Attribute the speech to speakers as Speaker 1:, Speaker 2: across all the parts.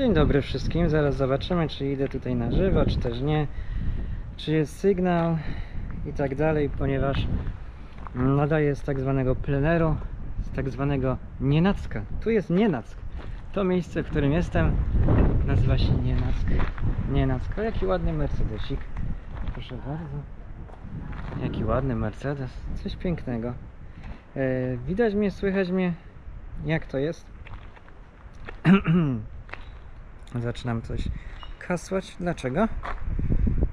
Speaker 1: Dzień dobry wszystkim. Zaraz zobaczymy, czy idę tutaj na żywo, czy też nie. Czy jest sygnał i tak dalej, ponieważ nadaję z tak zwanego pleneru, z tak zwanego Nienacka. Tu jest Nienack. To miejsce, w którym jestem, nazywa się Nienack. Nienack. O, jaki ładny Mercedesik. Proszę bardzo. Jaki ładny Mercedes. Coś pięknego. E, widać mnie, słychać mnie. Jak to jest? Zaczynam coś kasłać. Dlaczego?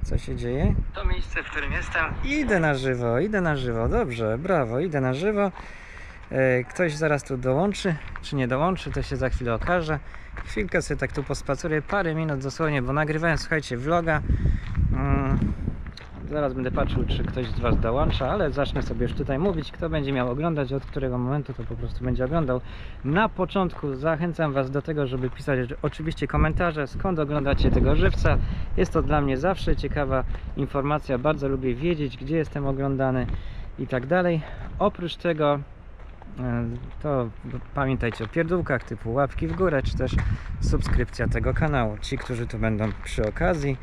Speaker 1: Co się dzieje? To miejsce, w którym jestem. Idę na żywo, idę na żywo. Dobrze, brawo, idę na żywo. E, Ktoś zaraz tu dołączy, czy nie dołączy, to się za chwilę okaże. Chwilkę sobie tak tu pospaceruję, parę minut dosłownie, bo nagrywałem, słuchajcie, vloga. Zaraz będę patrzył, czy ktoś z Was dołącza, ale zacznę sobie już tutaj mówić. Kto będzie miał oglądać, od którego momentu, to po prostu będzie oglądał. Na początku zachęcam Was do tego, żeby pisać oczywiście komentarze, skąd oglądacie tego żywca. Jest to dla mnie zawsze ciekawa informacja. Bardzo lubię wiedzieć, gdzie jestem oglądany i tak dalej. Oprócz tego e, to pamiętajcie o pierdółkach typu łapki w górę, czy też subskrypcja tego kanału. Ci, którzy tu będą przy okazji.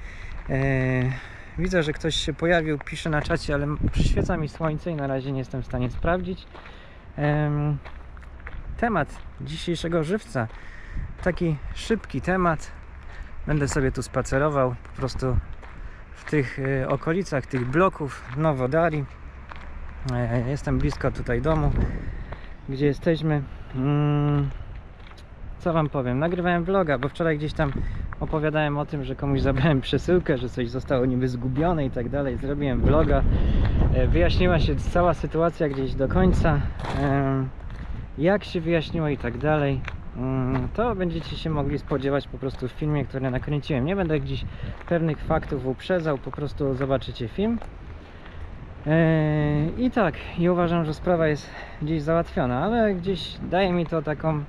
Speaker 1: E, Widzę, że ktoś się pojawił, pisze na czacie, ale przyświeca mi słońce i na razie nie jestem w stanie sprawdzić. Em, temat dzisiejszego żywca. Taki szybki temat. Będę sobie tu spacerował po prostu w tych e, okolicach tych bloków Nowodari. E, Jestem blisko tutaj domu, gdzie jesteśmy. Co wam powiem? Nagrywałem vloga, bo wczoraj gdzieś tam opowiadałem o tym, że komuś zabrałem przesyłkę, że coś zostało niby zgubione i tak dalej. Zrobiłem vloga. E, Wyjaśniła się cała sytuacja gdzieś do końca. Em, Jak się wyjaśniło i tak dalej. Mm, To będziecie się mogli spodziewać po prostu w filmie, który nakręciłem. Nie będę gdzieś pewnych faktów uprzedzał, po prostu zobaczycie film. E, I tak, i uważam, że sprawa jest gdzieś załatwiona, ale gdzieś daje mi to taką.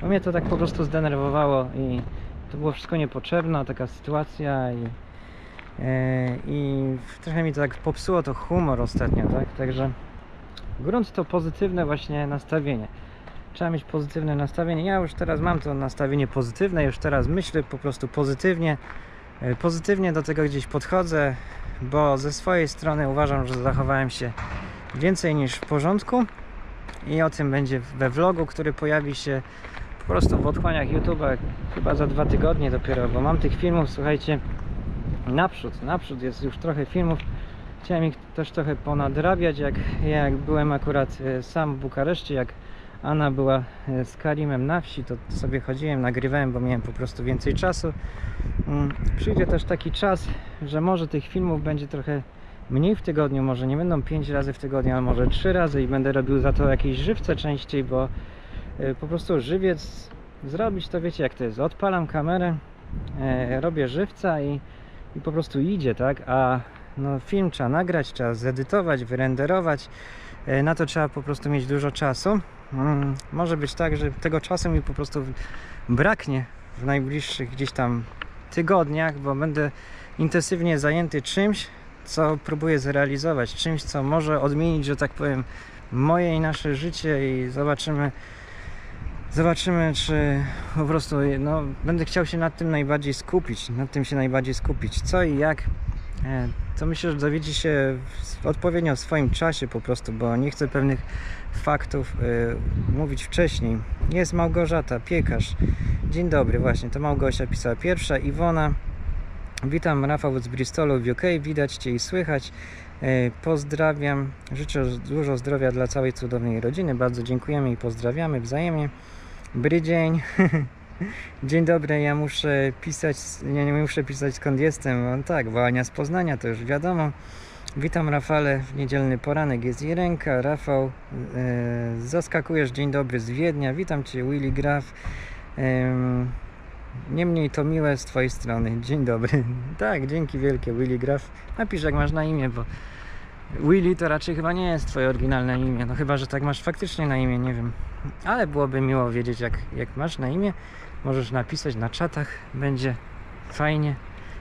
Speaker 1: Bo mnie to tak po prostu zdenerwowało i to było wszystko niepotrzebna taka sytuacja i, e, i trochę mi to tak popsuło to humor ostatnio, tak? Także grunt to pozytywne właśnie nastawienie. Trzeba mieć pozytywne nastawienie. Ja już teraz mam to nastawienie pozytywne, już teraz myślę po prostu pozytywnie. E, Pozytywnie do tego gdzieś podchodzę, bo ze swojej strony uważam, że zachowałem się więcej niż w porządku i o tym będzie we vlogu, który pojawi się prostu w otchłaniach YouTube'a chyba za dwa tygodnie dopiero, bo mam tych filmów, słuchajcie, naprzód, naprzód jest już trochę filmów. Chciałem ich też trochę ponadrabiać, jak, jak byłem akurat e, sam w Bukareszcie, jak Anna była e, z Karimem na wsi, to sobie chodziłem, nagrywałem, bo miałem po prostu więcej czasu. Mm, Przyjdzie też taki czas, że może tych filmów będzie trochę mniej w tygodniu, może nie będą 5 razy w tygodniu, ale może 3 razy i będę robił za to jakieś żywce częściej, bo po prostu żywiec zrobić to wiecie jak to jest. Odpalam kamerę, e, robię żywca i, i po prostu idzie, tak? A no, film trzeba nagrać, trzeba zedytować, wyrenderować. E, Na to trzeba po prostu mieć dużo czasu. Mm, Może być tak, że tego czasu mi po prostu braknie w najbliższych gdzieś tam tygodniach, bo będę intensywnie zajęty czymś, co próbuję zrealizować, czymś, co może odmienić, że tak powiem, moje i nasze życie i zobaczymy, zobaczymy, czy po prostu, no, będę chciał się nad tym najbardziej skupić, nad tym się najbardziej skupić, co i jak, e, to myślę, że dowiecie się odpowiednio w swoim czasie po prostu, bo nie chcę pewnych faktów e, mówić wcześniej. Jest Małgorzata, piekarz. Dzień dobry, właśnie, to Małgosia pisała pierwsza, Iwona, Witam Rafał z Bristolu w UK, widać Cię i słychać. E, Pozdrawiam, życzę dużo zdrowia dla całej cudownej rodziny. Bardzo dziękujemy i pozdrawiamy wzajemnie. Dobry dzień. Dzień dobry, ja muszę pisać, nie, nie muszę pisać skąd jestem. No tak, bo Ania z Poznania, to już wiadomo. Witam Rafale w niedzielny poranek, jest i ręka. Rafał, e, zaskakujesz, dzień dobry z Wiednia. Witam Cię, Willy Graf. Em, Niemniej to miłe z Twojej strony. Dzień dobry. Tak, dzięki wielkie, Willy Graf. Napisz jak masz na imię, bo Willy to raczej chyba nie jest Twoje oryginalne imię. No chyba, że tak masz faktycznie na imię, nie wiem. Ale byłoby miło wiedzieć, jak, jak masz na imię. Możesz napisać na czatach, będzie fajnie.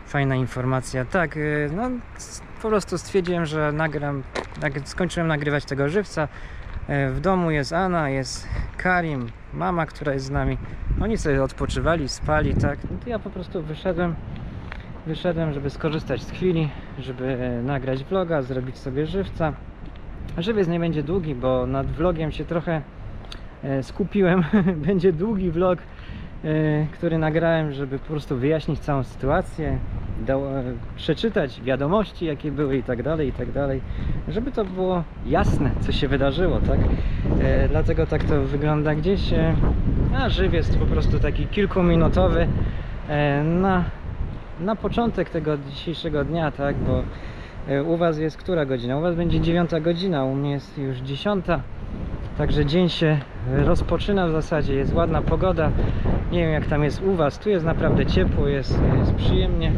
Speaker 1: Fajna informacja. Tak, y, no po prostu stwierdziłem, że nagram, nag- skończyłem nagrywać tego żywca. E, W domu jest Anna, jest Karim, mama, która jest z nami. Oni sobie odpoczywali, spali, tak. No to ja po prostu wyszedłem, wyszedłem, żeby skorzystać z chwili, żeby e, nagrać vloga, zrobić sobie żywca. Żywiec nie będzie długi, bo nad vlogiem się trochę e, skupiłem. będzie długi vlog, e, który nagrałem, żeby po prostu wyjaśnić całą sytuację, dał, e, przeczytać wiadomości, jakie były i tak dalej, i tak dalej, żeby to było jasne, co się wydarzyło, tak? E, dlatego tak to wygląda gdzieś. E, a żywiec to po prostu taki kilkuminutowy e, na, na początek tego dzisiejszego dnia, tak? Bo e, u Was jest która godzina? U Was będzie dziewiąta godzina, u mnie jest już dziesiąta. Także dzień się rozpoczyna w zasadzie, jest ładna pogoda. Nie wiem jak tam jest u Was, tu jest naprawdę ciepło, jest, jest przyjemnie,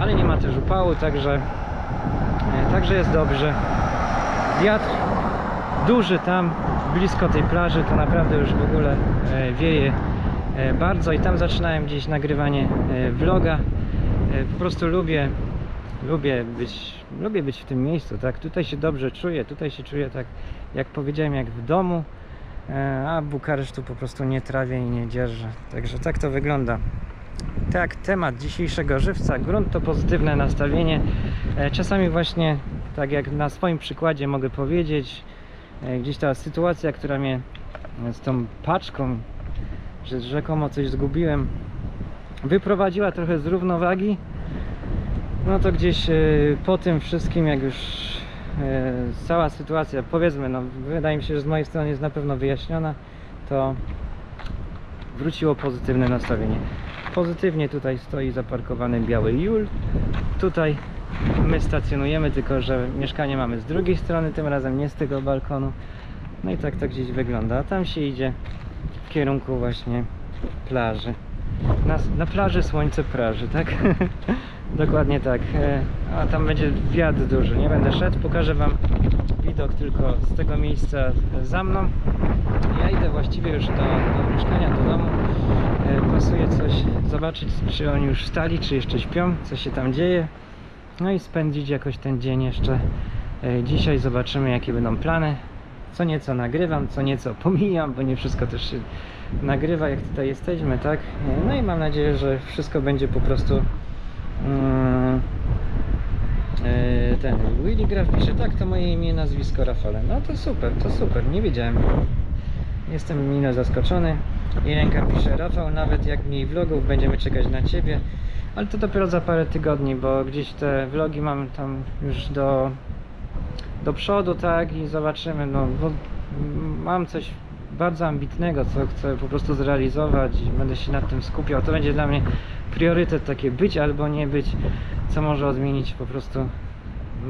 Speaker 1: ale nie ma też upału, także, e, także jest dobrze. Wiatr duży tam, blisko tej plaży, to naprawdę już w ogóle e, wieje e, bardzo i tam zaczynałem gdzieś nagrywanie vloga. Po prostu lubię, lubię być, lubię być w tym miejscu, tak? Tutaj się dobrze czuję, tutaj się czuję tak, jak powiedziałem, jak w domu, a Bukaresztu po prostu nie trawię i nie dzierżę. Także tak to wygląda. Tak, temat dzisiejszego żywca, grunt to pozytywne nastawienie. E, Czasami właśnie, tak jak na swoim przykładzie mogę powiedzieć, e, gdzieś ta sytuacja, która mnie e, z tą paczką, że rzekomo coś zgubiłem, wyprowadziła trochę z równowagi. No to gdzieś po tym wszystkim, jak już cała sytuacja, powiedzmy, no wydaje mi się, że z mojej strony jest na pewno wyjaśniona, to wróciło pozytywne nastawienie. Pozytywnie tutaj stoi zaparkowany biały Jul. Tutaj my stacjonujemy, tylko że mieszkanie mamy z drugiej strony, tym razem nie z tego balkonu. No i tak to gdzieś wygląda. A tam się idzie w kierunku właśnie plaży. Na, na plaży słońce praży, tak? Dokładnie tak. E, A tam będzie wiatr duży. Nie będę szedł, pokażę Wam widok tylko z tego miejsca za mną. Ja idę właściwie już do, do mieszkania, do domu. E, Pasuje coś zobaczyć, czy oni już wstali, czy jeszcze śpią, co się tam dzieje. No i spędzić jakoś ten dzień jeszcze. E, Dzisiaj zobaczymy, jakie będą plany. Co nieco nagrywam, co nieco pomijam, bo nie wszystko też się nagrywa, jak tutaj jesteśmy, tak? E, No i mam nadzieję, że wszystko będzie po prostu. mm, ten Willy Graf pisze, tak, to moje imię, nazwisko Rafale. No to super, to super, nie wiedziałem. Jestem mile zaskoczony. Jelenka pisze, Rafał, nawet jak mniej vlogów, będziemy czekać na Ciebie. Ale to dopiero za parę tygodni, bo gdzieś te vlogi mam tam już do, do przodu, tak, i zobaczymy, no, bo mam coś bardzo ambitnego, co chcę po prostu zrealizować i będę się nad tym skupiał. To będzie dla mnie priorytet takie być albo nie być, co może odmienić po prostu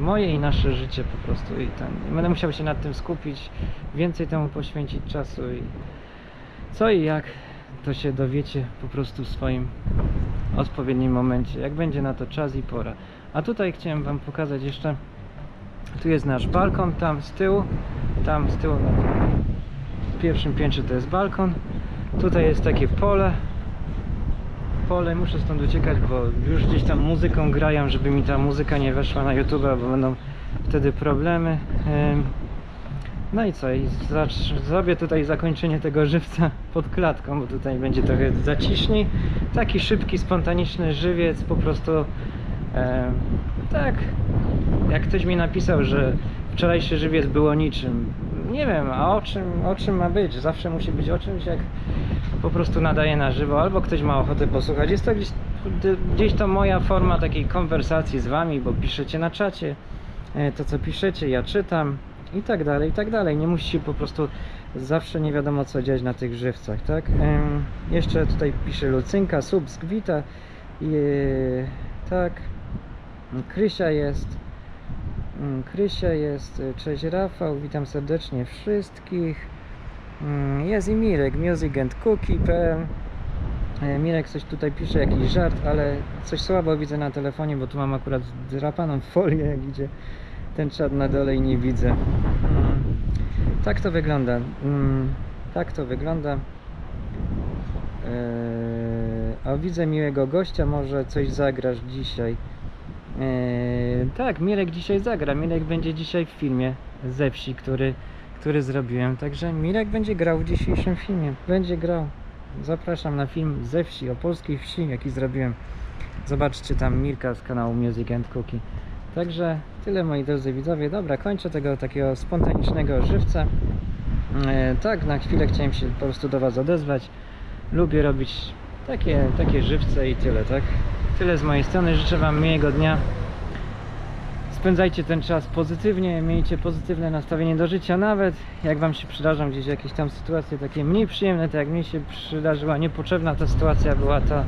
Speaker 1: moje i nasze życie po prostu i ten. Będę musiał się nad tym skupić, więcej temu poświęcić czasu i co i jak to się dowiecie po prostu w swoim odpowiednim momencie, jak będzie na to czas i pora. A tutaj chciałem Wam pokazać jeszcze, tu jest nasz balkon, tam z tyłu, tam z tyłu na pierwszym piętrze to jest balkon, tutaj jest takie pole, pole, muszę stąd uciekać, bo już gdzieś tam muzyką grają, żeby mi ta muzyka nie weszła na YouTube, bo będą wtedy problemy. No i co? I zrobię tutaj zakończenie tego żywca pod klatką, bo tutaj będzie trochę zaciśniej. Taki szybki, spontaniczny żywiec, po prostu e, tak. Jak ktoś mi napisał, że wczorajszy żywiec było niczym. Nie wiem, a o czym, o czym ma być? Zawsze musi być o czymś, jak po prostu nadaje na żywo, albo ktoś ma ochotę posłuchać. Jest to gdzieś, gdzieś to moja forma takiej konwersacji z wami, bo piszecie na czacie e, to, co piszecie, ja czytam i tak dalej, i tak dalej. Nie musi się po prostu zawsze nie wiadomo co dziać na tych żywcach, tak? Jeszcze tutaj pisze Lucynka, subskwita e, tak. Krysia jest. Mm, Krysia jest. Cześć Rafał, witam serdecznie wszystkich. Mm, Jest i Mirek, Music and E, Mirek coś tutaj pisze, jakiś żart, ale coś słabo widzę na telefonie, bo tu mam akurat zdrapaną folię, jak idzie ten czat na dole i nie widzę. Mm, Tak to wygląda. Mm, Tak to wygląda. Eee, A widzę miłego gościa, może coś zagrasz dzisiaj. Eee, tak, Mirek dzisiaj zagra. Mirek będzie dzisiaj w filmie ze wsi, który, który zrobiłem. Także Mirek będzie grał w dzisiejszym filmie. Będzie grał. Zapraszam na film ze wsi, o polskiej wsi, jaki zrobiłem. Zobaczcie tam Mirka z kanału Music and Cookie. Także tyle moi drodzy widzowie. Dobra, kończę tego takiego spontanicznego żywca. E, tak, na chwilę chciałem się po prostu do Was odezwać. Lubię robić takie, takie żywce i tyle, tak? Tyle z mojej strony. Życzę Wam miłego dnia. Spędzajcie ten czas pozytywnie, miejcie pozytywne nastawienie do życia, nawet jak Wam się przydarzą gdzieś jakieś tam sytuacje takie mniej przyjemne, tak jak mi się przydarzyła niepotrzebna ta sytuacja była, to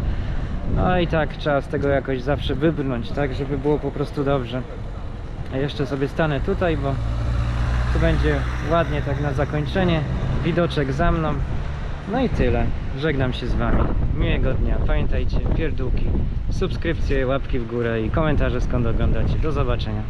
Speaker 1: no i tak trzeba z tego jakoś zawsze wybrnąć, tak, żeby było po prostu dobrze. A jeszcze sobie stanę tutaj, bo tu będzie ładnie tak na zakończenie, widoczek za mną. No i tyle. Żegnam się z Wami. Miłego dnia. Pamiętajcie, pierdółki, subskrypcje, łapki w górę i komentarze skąd oglądacie. Do zobaczenia.